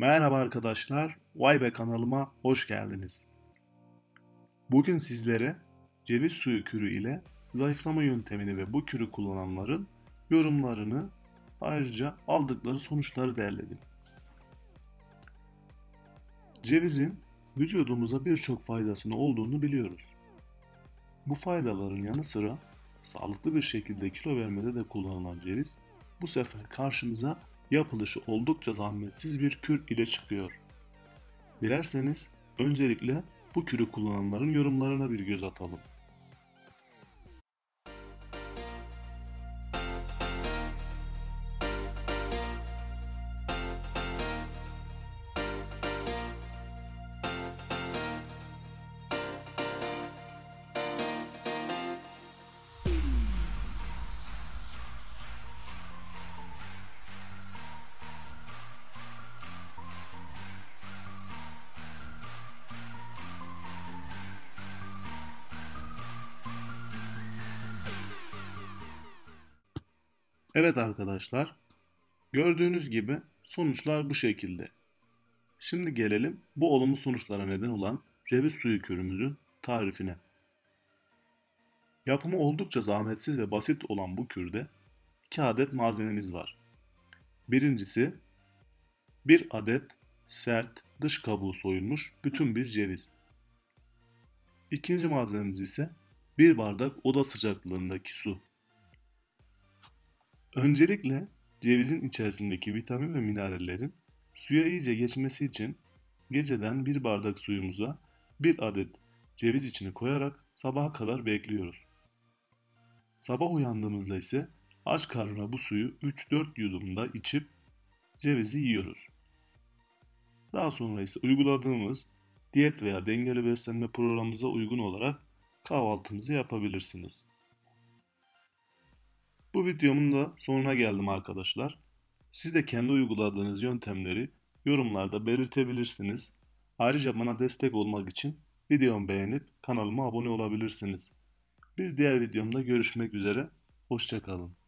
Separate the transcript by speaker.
Speaker 1: Merhaba arkadaşlar, Vay kanalıma hoş geldiniz. Bugün sizlere ceviz suyu kürü ile zayıflama yöntemini ve bu kürü kullananların yorumlarını ayrıca aldıkları sonuçları derledim. Cevizin vücudumuza birçok faydasını olduğunu biliyoruz. Bu faydaların yanı sıra sağlıklı bir şekilde kilo vermede de kullanılan ceviz bu sefer karşımıza yapılışı oldukça zahmetsiz bir kür ile çıkıyor. Dilerseniz öncelikle bu kürü kullananların yorumlarına bir göz atalım. Evet arkadaşlar, gördüğünüz gibi sonuçlar bu şekilde. Şimdi gelelim bu olumlu sonuçlara neden olan ceviz suyu kürümüzün tarifine. Yapımı oldukça zahmetsiz ve basit olan bu kürde 2 adet malzememiz var. Birincisi 1 adet sert dış kabuğu soyulmuş bütün bir ceviz. İkinci malzememiz ise 1 bardak oda sıcaklığındaki su. Öncelikle cevizin içerisindeki vitamin ve minerallerin suya iyice geçmesi için geceden bir bardak suyumuza bir adet ceviz içini koyarak sabaha kadar bekliyoruz. Sabah uyandığımızda ise aç karnına bu suyu 3-4 yudumda içip cevizi yiyoruz. Daha sonra ise uyguladığımız diyet veya dengeli beslenme programımıza uygun olarak kahvaltınızı yapabilirsiniz. Bu videomun da sonuna geldim arkadaşlar. Siz de kendi uyguladığınız yöntemleri yorumlarda belirtebilirsiniz. Ayrıca bana destek olmak için videomu beğenip kanalıma abone olabilirsiniz. Bir diğer videomda görüşmek üzere. Hoşçakalın.